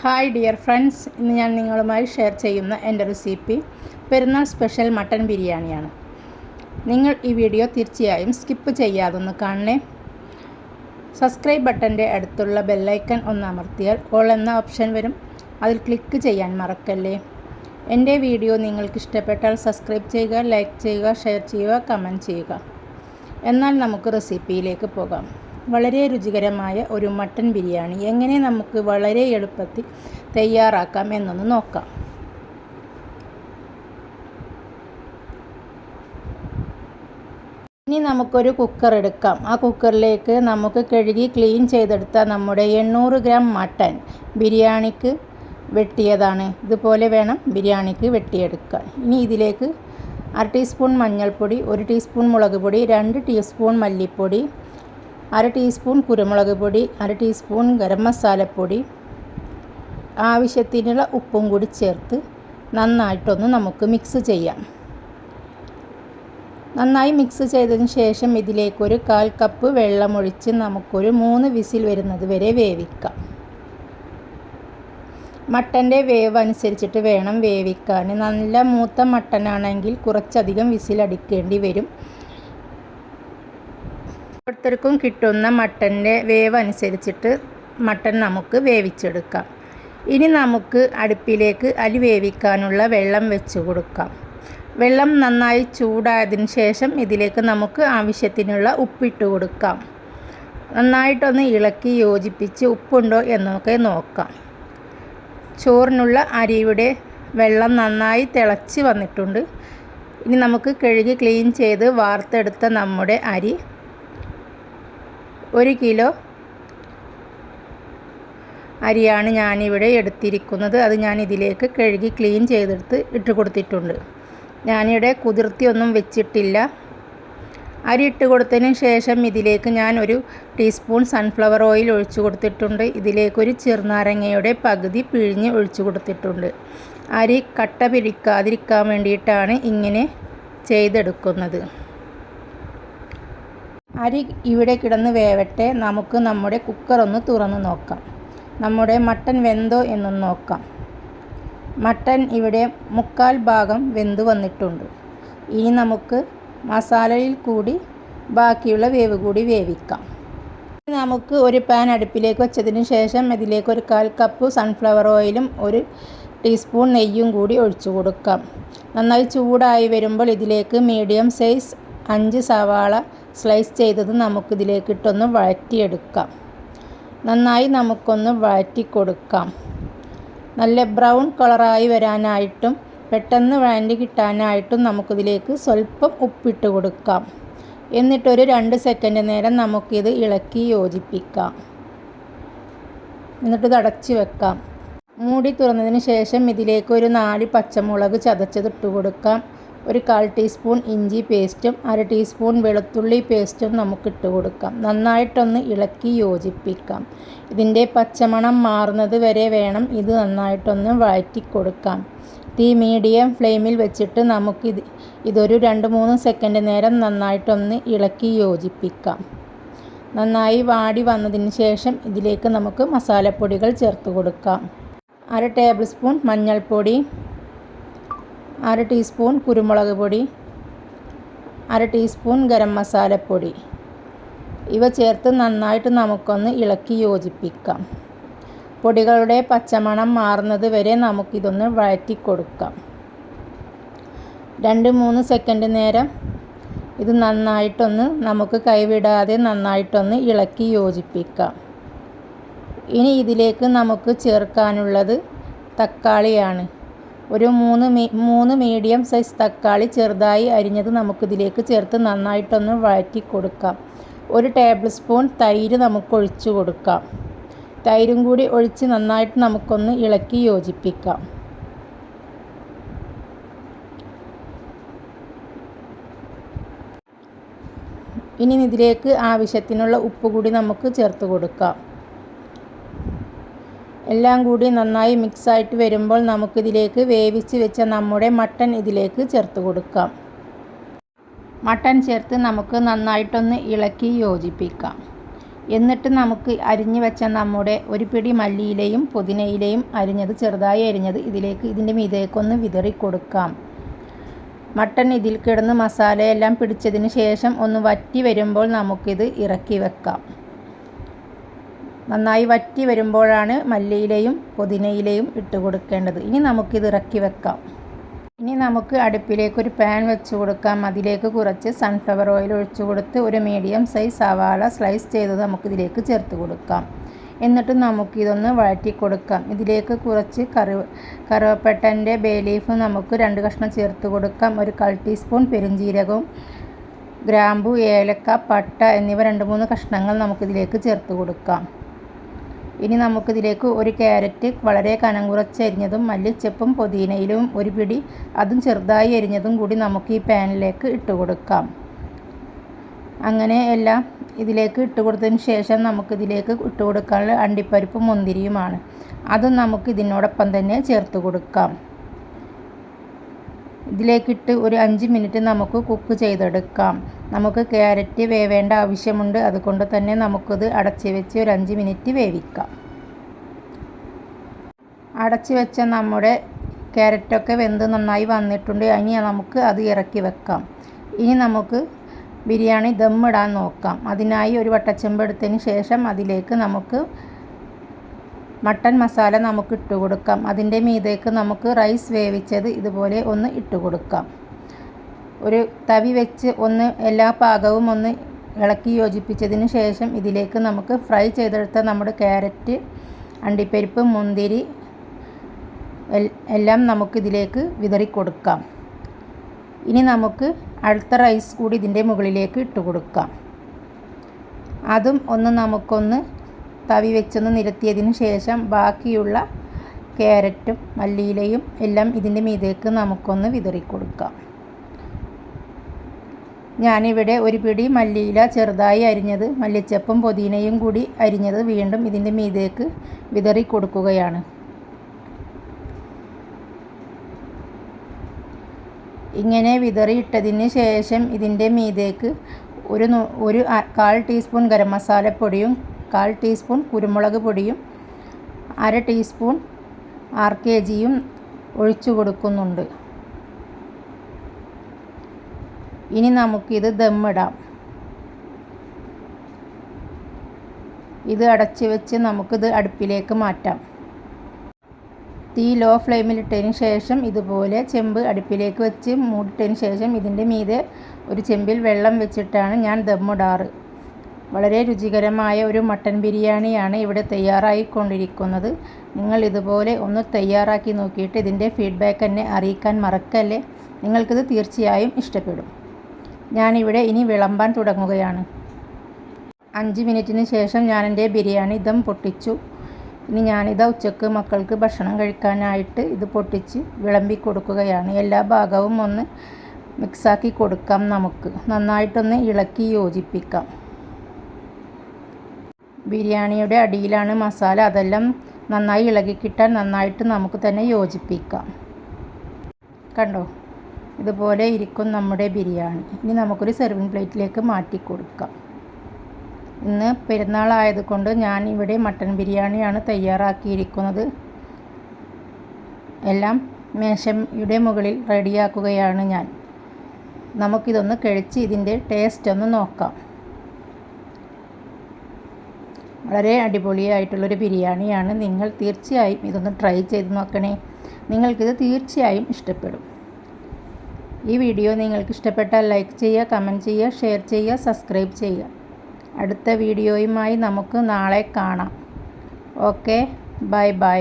Hi dear friends ഇന്ന് ഞാൻ നിങ്ങളുമായി ഷെയർ ചെയ്യുന്ന എന്റെ റെസിപ്പി പെരുന്നാൾ സ്പെഷ്യൽ മട്ടൻ ബിരിയാണിയാണ്. നിങ്ങൾ ഈ വീഡിയോ തീർച്ചയായും സ്കിപ്പ് ചെയ്യാതൊന്ന് കാണണേ. സബ്സ്ക്രൈബ് ബട്ടന്റെ അടുത്തുള്ള ബെല്ലൈക്കൺ ഒന്ന് അമർത്തിയാൽ ഓൾ എന്ന ഓപ്ഷൻ വരും. അതിൽ ക്ലിക്ക് ചെയ്യാൻ മറക്കല്ലേ. എന്റെ വീഡിയോ നിങ്ങൾക്ക് ഇഷ്ടപ്പെട്ടാൽ സബ്സ്ക്രൈബ് ചെയ്യുക ലൈക്ക് ചെയ്യുക ഷെയർ ചെയ്യുക കമന്റ് ചെയ്യുക. എന്നാൽ നമുക്ക് റെസിപ്പിയിലേക്ക് പോകാം. വളരെ രുചികരമായ ഒരു മട്ടൻ ബിരിയാണി. എങ്ങനെ നമുക്ക് വളരെ എളുപ്പത്തിൽ തയ്യാറാക്കാം എന്നൊന്ന് നോക്കാം. ഇനി നമുക്കൊരു കുക്കർ എടുക്കാം. ആ കുക്കറിലേക്ക് നമുക്ക് കഴുകി ക്ലീൻ ചെയ്തെടുത്ത നമ്മുടെ എണ്ണൂറ് ഗ്രാം മട്ടൻ ബിരിയാണിക്ക് വെട്ടിയതാണ്. ഇതുപോലെ വേണം ബിരിയാണിക്ക് വെട്ടിയെടുക്കാൻ. ഇനി ഇതിലേക്ക് അര ടീസ്പൂൺ മഞ്ഞൾപ്പൊടി ഒരു ടീസ്പൂൺ മുളക് പൊടി രണ്ട് ടീസ്പൂൺ മല്ലിപ്പൊടി അര ടീസ്പൂൺ കുരുമുളക് പൊടി അര ടീസ്പൂൺ ഗരം മസാലപ്പൊടി ആവശ്യത്തിനുള്ള ഉപ്പും കൂടി ചേർത്ത് നന്നായിട്ടൊന്ന് നമുക്ക് മിക്സ് ചെയ്യാം. നന്നായി മിക്സ് ചെയ്തതിന് ശേഷം ഇതിലേക്കൊരു കാൽ കപ്പ് വെള്ളമൊഴിച്ച് നമുക്കൊരു മൂന്ന് വിസിൽ വരുന്നത് വരെ വേവിക്കാം. മട്ടന്റെ വേവ് അനുസരിച്ചിട്ട് വേണം വേവിക്കാൻ. നല്ല മൂത്ത മട്ടനാണെങ്കിൽ കുറച്ചധികം വിസിലടിക്കേണ്ടി വരും. ഓരോരുത്തർക്കും കിട്ടുന്ന മട്ടന്റെ വേവ് അനുസരിച്ചിട്ട് മട്ടൻ നമുക്ക് വേവിച്ചെടുക്കാം. ഇനി നമുക്ക് അടുപ്പിലേക്ക് അരി വേവിക്കാനുള്ള വെള്ളം വെച്ച് കൊടുക്കാം. വെള്ളം നന്നായി ചൂടായതിന് ശേഷം ഇതിലേക്ക് നമുക്ക് ആവശ്യത്തിനുള്ള ഉപ്പിട്ട് കൊടുക്കാം. നന്നായിട്ടൊന്ന് ഇളക്കി യോജിപ്പിച്ച് ഉപ്പുണ്ടോ എന്നൊക്കെ നോക്കാം. ചോറിനുള്ള അരിയുടെ വെള്ളം നന്നായി തിളച്ച് വന്നിട്ടുണ്ട്. ഇനി നമുക്ക് കഴുകി ക്ലീൻ ചെയ്ത് വാർത്തെടുത്ത നമ്മുടെ അരി ഒരു കിലോ അരിയാണ് ഞാനിവിടെ എടുത്തിരിക്കുന്നത്. അത് ഞാൻ ഇതിലേക്ക് കഴുകി ക്ലീൻ ചെയ്തെടുത്ത് ഇട്ട് കൊടുത്തിട്ടുണ്ട്. ഞാനിവിടെ കുതിർത്തിയൊന്നും വെച്ചിട്ടില്ല. അരി ഇട്ട് കൊടുത്തതിന് ശേഷം ഇതിലേക്ക് ഞാൻ ഒരു ടീസ്പൂൺ സൺഫ്ലവർ ഓയിൽ ഒഴിച്ചു കൊടുത്തിട്ടുണ്ട്. ഇതിലേക്കൊരു ചെറുനാരങ്ങയുടെ പകുതി പിഴിഞ്ഞ് ഒഴിച്ചു കൊടുത്തിട്ടുണ്ട്. അരി കട്ട പിടിക്കാതിരിക്കാൻ വേണ്ടിയിട്ടാണ് ഇങ്ങനെ ചെയ്തെടുക്കുന്നത്. അരി ഇവിടെ കിടന്ന് വേവട്ടെ നമുക്ക് നമ്മുടെ കുക്കർ ഒന്ന് തുറന്ന് നോക്കാം. നമ്മുടെ മട്ടൻ വെന്തോ എന്നും നോക്കാം. മട്ടൻ ഇവിടെ മുക്കാൽ ഭാഗം വെന്ത് വന്നിട്ടുണ്ട്. ഇനി നമുക്ക് മസാലയിൽ കൂടി ബാക്കിയുള്ള വേവ് കൂടി വേവിക്കാം. നമുക്ക് ഒരു പാൻ അടുപ്പിലേക്ക് വെച്ചതിന് ശേഷം ഇതിലേക്ക് ഒരു കാൽ കപ്പ് സൺഫ്ലവർ ഓയിലും ഒരു ടീസ്പൂൺ നെയ്യും കൂടി ഒഴിച്ചു കൊടുക്കാം. നന്നായി ചൂടായി വരുമ്പോൾ ഇതിലേക്ക് മീഡിയം സൈസ് അഞ്ച് സവാള സ്ലൈസ് ചെയ്തത് നമുക്കിതിലേക്കിട്ടൊന്ന് വഴറ്റിയെടുക്കാം. നന്നായി നമുക്കൊന്ന് വഴറ്റി കൊടുക്കാം നല്ല ബ്രൗൺ കളറായി വരാനായിട്ടും പെട്ടെന്ന് വഴണ്ടി കിട്ടാനായിട്ടും നമുക്കിതിലേക്ക് സ്വല്പം ഉപ്പിട്ട് കൊടുക്കാം. എന്നിട്ടൊരു രണ്ട് സെക്കൻഡ് നേരം നമുക്കിത് ഇളക്കി യോജിപ്പിക്കാം. എന്നിട്ട് അടച്ച് വെക്കാം. മൂടി തുറന്നതിന് ശേഷം ഇതിലേക്ക് ഒരു നാല് പച്ചമുളക് ചതച്ചതിട്ട് കൊടുക്കാം. ഒരു കാൽ ടീസ്പൂൺ ഇഞ്ചി പേസ്റ്റും അര ടീസ്പൂൺ വെളുത്തുള്ളി പേസ്റ്റും നമുക്ക് ഇട്ട് കൊടുക്കാം. നന്നായിട്ടൊന്ന് ഇളക്കി യോജിപ്പിക്കാം. ഇതിന്റെ പച്ചമണം മാറുന്നത് വരെ വേണം ഇത് നന്നായിട്ടൊന്ന് വഴറ്റി കൊടുക്കാം തീ മീഡിയം ഫ്ലെയിമിൽ വെച്ചിട്ട് നമുക്കിത് ഇതൊരു രണ്ട് മൂന്ന് സെക്കൻഡ് നേരം നന്നായിട്ടൊന്ന് ഇളക്കി യോജിപ്പിക്കാം. നന്നായി വാടി വന്നതിന് ശേഷം ഇതിലേക്ക് നമുക്ക് മസാലപ്പൊടികൾ ചേർത്ത് കൊടുക്കാം. അര ടേബിൾ സ്പൂൺ മഞ്ഞൾപ്പൊടി അര ടീസ്പൂൺ കുരുമുളക് പൊടി അര ടീസ്പൂൺ ഗരം മസാലപ്പൊടി ഇവ ചേർത്ത് നന്നായിട്ട് നമുക്കൊന്ന് ഇളക്കി യോജിപ്പിക്കാം. പൊടികളുടെ പച്ചമണം മാറുന്നത് വരെ നമുക്കിതൊന്ന് വഴറ്റി കൊടുക്കാം. രണ്ട് മൂന്ന് സെക്കൻഡ് നേരം ഇത് നന്നായിട്ടൊന്ന് നമുക്ക് കൈവിടാതെ നന്നായിട്ടൊന്ന് ഇളക്കി യോജിപ്പിക്കാം. ഇനി ഇതിലേക്ക് നമുക്ക് ചേർക്കാനുള്ളത് തക്കാളിയാണ്. ഒരു മൂന്ന് മൂന്ന് മീഡിയം സൈസ് തക്കാളി ചെറുതായി അരിഞ്ഞത് നമുക്കിതിലേക്ക് ചേർത്ത് നന്നായിട്ടൊന്ന് വഴറ്റി കൊടുക്കാം ഒരു ടേബിൾ സ്പൂൺ തൈര് നമുക്ക് ഒഴിച്ചു കൊടുക്കാം. തൈരും കൂടി ഒഴിച്ച് നന്നായിട്ട് നമുക്കൊന്ന് ഇളക്കി യോജിപ്പിക്കാം. ഇനി ഇതിലേക്ക് ആവശ്യത്തിനുള്ള ഉപ്പ് കൂടി നമുക്ക് ചേർത്ത് കൊടുക്കാം. എല്ലാം കൂടി നന്നായി മിക്സായിട്ട് വരുമ്പോൾ നമുക്കിതിലേക്ക് വേവിച്ച് വെച്ച നമ്മുടെ മട്ടൺ ഇതിലേക്ക് ചേർത്ത് കൊടുക്കാം. മട്ടൺ ചേർത്ത് നമുക്ക് നന്നായിട്ടൊന്ന് ഇളക്കി യോജിപ്പിക്കാം. എന്നിട്ട് നമുക്ക് അരിഞ്ഞു വെച്ച നമ്മുടെ ഒരു പിടി മല്ലിയിലയും പുതിനയിലയും അരിഞ്ഞത് ചെറുതായി അരിഞ്ഞത് ഇതിലേക്ക് ഇതിന്റെ മീതേക്കൊന്ന് വിതറി കൊടുക്കാം. മട്ടൺ ഇതിൽ കിടന്ന് മസാലയെല്ലാം പിടിച്ചതിന് ശേഷം ഒന്ന് വറ്റി വരുമ്പോൾ നമുക്കിത് ഇറക്കി വെക്കാം. നന്നായി വറ്റി വരുമ്പോഴാണ് മല്ലിയിലയും പുതിനയിലയും ഇട്ട് കൊടുക്കേണ്ടത്. ഇനി നമുക്കിത് ഇറക്കി വെക്കാം. ഇനി നമുക്ക് അടുപ്പിലേക്ക് ഒരു പാൻ വെച്ച് കൊടുക്കാം. അതിലേക്ക് കുറച്ച് സൺഫ്ലവർ ഓയിൽ ഒഴിച്ചു കൊടുത്ത് ഒരു മീഡിയം സൈസ് സവാള സ്ലൈസ് ചെയ്തത് നമുക്കിതിലേക്ക് ചേർത്ത് കൊടുക്കാം. എന്നിട്ട് നമുക്കിതൊന്ന് വഴറ്റി കൊടുക്കാം. ഇതിലേക്ക് കുറച്ച് കറി കറുവപ്പട്ടന്റെ ബേ ലീഫ് നമുക്ക് രണ്ട് കഷ്ണം ചേർത്ത് കൊടുക്കാം. ഒരു കാൽ ടീസ്പൂൺ പെരുംജീരകവും ഗ്രാമ്പു ഏലക്ക പട്ട എന്നിവ രണ്ട് മൂന്ന് കഷ്ണങ്ങൾ നമുക്കിതിലേക്ക് ചേർത്ത് കൊടുക്കാം. ഇനി നമുക്കിതിലേക്ക് ഒരു ക്യാരറ്റ് വളരെ കനം കുറച്ചരിഞ്ഞതും മല്ലിച്ചപ്പും പുതിനയിലും ഒരു പിടി അതും ചെറുതായി അരിഞ്ഞതും കൂടി നമുക്ക് ഈ പാനിലേക്ക് ഇട്ട് കൊടുക്കാം. അങ്ങനെ എല്ലാം ഇതിലേക്ക് ഇട്ട് കൊടുത്തതിന് ശേഷം നമുക്കിതിലേക്ക് ഇട്ട് കൊടുക്കാനുള്ള അണ്ടിപ്പരിപ്പും മുന്തിരിയുമാണ്. അതും നമുക്ക് ഇതിനോടൊപ്പം തന്നെ ചേർത്ത് കൊടുക്കാം. ഇതിലേക്കിട്ട് ഒരു അഞ്ച് മിനിറ്റ് നമുക്ക് കുക്ക് ചെയ്തെടുക്കാം. നമുക്ക് ക്യാരറ്റ് വേവേണ്ട ആവശ്യമുണ്ട്. അതുകൊണ്ട് തന്നെ നമുക്കിത് അടച്ച് വെച്ച് ഒരു അഞ്ച് മിനിറ്റ് വേവിക്കാം. അടച്ച് വെച്ച നമ്മുടെ ക്യാരറ്റൊക്കെ വെന്ത് നന്നായി വന്നിട്ടുണ്ട്. ഇനി നമുക്ക് അത് ഇറക്കി വെക്കാം. ഇനി നമുക്ക് ബിരിയാണി ദമ്മിടാൻ നോക്കാം. അതിനായി ഒരു വട്ടച്ചെമ്പ് എടുത്തതിന് ശേഷം അതിലേക്ക് നമുക്ക് മട്ടൻ മസാല നമുക്ക് ഇട്ട് കൊടുക്കാം. അതിന്റെ മീതേക്ക് നമുക്ക് റൈസ് വേവിച്ചത് ഇതുപോലെ ഒന്ന് ഇട്ട് കൊടുക്കാം. ഒരു തവി വെച്ച് ഒന്ന് എല്ലാ പാകവും ഒന്ന് ഇളക്കി യോജിപ്പിച്ചതിന് ശേഷം ഇതിലേക്ക് നമുക്ക് ഫ്രൈ ചെയ്തെടുത്ത നമ്മുടെ ക്യാരറ്റ് അണ്ടിപ്പരിപ്പ് മുന്തിരി എല്ലാം നമുക്ക് ഇതിലേക്ക് വിതറി കൊടുക്കാം. ഇനി നമുക്ക് അടുത്ത റൈസ് കൂടി ഇതിന്റെ മുകളിലേക്ക് ഇട്ട് കൊടുക്കാം. അതും ഒന്ന് നമുക്കൊന്ന് തവി വെച്ചൊന്ന് നിരത്തിയതിന് ശേഷം ബാക്കിയുള്ള ക്യാരറ്റും മല്ലിയിലയും എല്ലാം ഇതിന്റെ മീതേക്ക് നമുക്കൊന്ന് വിതറി കൊടുക്കാം ഞാനിവിടെ ഒരു പിടി മല്ലിയില ചെറുതായി അരിഞ്ഞത് മല്ലിച്ചപ്പും പുതിനയും കൂടി അരിഞ്ഞത് വീണ്ടും ഇതിന്റെ മീതേക്ക് വിതറി കൊടുക്കുകയാണ് ഇങ്ങനെ വിതറിയിട്ടതിന് ശേഷം ഇതിന്റെ മീതേക്ക് ഒരു ഒരു കാൽ ടീസ്പൂൺ ഗരം മസാലപ്പൊടിയും കാൽ ടീസ്പൂൺ കുരുമുളക് പൊടിയും അര ടീസ്പൂൺ ആർ കെ ജിയും ഒഴിച്ചു കൊടുക്കുന്നുണ്ട്. ഇനി നമുക്കിത് ദമ്മിടാം. ഇത് അടച്ചു വെച്ച് നമുക്കിത് അടുപ്പിലേക്ക് മാറ്റാം. തീ ലോ ഫ്ലെയിമിലിട്ടതിന് ശേഷം ഇതുപോലെ ചെമ്പ് അടുപ്പിലേക്ക് വെച്ച് മൂടിട്ടതിന് ശേഷം ഇതിന്റെ മീതെ ഒരു ചെമ്പിൽ വെള്ളം വെച്ചിട്ടാണ് ഞാൻ ദമ്മിടാറ്. വളരെ രുചികരമായ ഒരു മട്ടൻ ബിരിയാണിയാണ് ഇവിടെ തയ്യാറായിക്കൊണ്ടിരിക്കുന്നത്. നിങ്ങൾ ഇതുപോലെ ഒന്ന് തയ്യാറാക്കി നോക്കിയിട്ട് ഇതിന്റെ ഫീഡ്ബാക്ക് എന്നെ അറിയിക്കാൻ മറക്കല്ലേ? നിങ്ങൾക്കിത് തീർച്ചയായും ഇഷ്ടപ്പെടും. ഞാനിവിടെ ഇനി വിളമ്പാൻ തുടങ്ങുകയാണ്. അഞ്ച് മിനിറ്റിന് ശേഷം ഞാൻ എന്റെ ബിരിയാണി ദം പൊട്ടിച്ചു. ഇനി ഞാനിത് ഉച്ചയ്ക്ക് മക്കൾക്ക് ഭക്ഷണം കഴിക്കാനായിട്ട് ഇത് പൊട്ടിച്ച് വിളമ്പി കൊടുക്കുകയാണ്. എല്ലാ ഭാഗവും ഒന്ന് മിക്സാക്കി കൊടുക്കാം നമുക്ക്. നന്നായിട്ടൊന്ന് ഇളക്കി യോജിപ്പിക്കാം. ബിരിയാണിയുടെ അടിയിലാണ് മസാല. അതെല്ലാം നന്നായി ഇളകി കിട്ടാൻ നന്നായിട്ട് നമുക്ക് തന്നെ യോജിപ്പിക്കാം. കണ്ടോ? ഇതുപോലെ ഇരിക്കും നമ്മുടെ ബിരിയാണി. ഇനി നമുക്കൊരു സെർവിങ് പ്ലേറ്റിലേക്ക് മാറ്റി കൊടുക്കാം. ഇന്ന് പെരുന്നാളായതുകൊണ്ട് ഞാൻ ഇവിടെ മട്ടൻ ബിരിയാണിയാണ് തയ്യാറാക്കിയിരിക്കുന്നത്. എല്ലാം മേശയുടെ മുകളിൽ റെഡിയാക്കുകയാണ് ഞാൻ. നമുക്കിതൊന്ന് കഴിച്ച് ഇതിന്റെ ടേസ്റ്റ് ഒന്ന് നോക്കാം. വളരെ അടിപൊളിയായിട്ടുള്ളൊരു ബിരിയാണിയാണ്. നിങ്ങൾ തീർച്ചയായും ഇതൊന്ന് ട്രൈ ചെയ്ത് നോക്കണേ. നിങ്ങൾക്കിത് തീർച്ചയായും ഇഷ്ടപ്പെടും. ഈ വീഡിയോ നിങ്ങൾക്ക് ഇഷ്ടപ്പെട്ടാൽ ലൈക്ക് ചെയ്യുക കമന്റ് ചെയ്യുക ഷെയർ ചെയ്യുക സബ്സ്ക്രൈബ് ചെയ്യുക. അടുത്ത വീഡിയോയുമായി നമുക്ക് നാളെ കാണാം. Okay bye bye.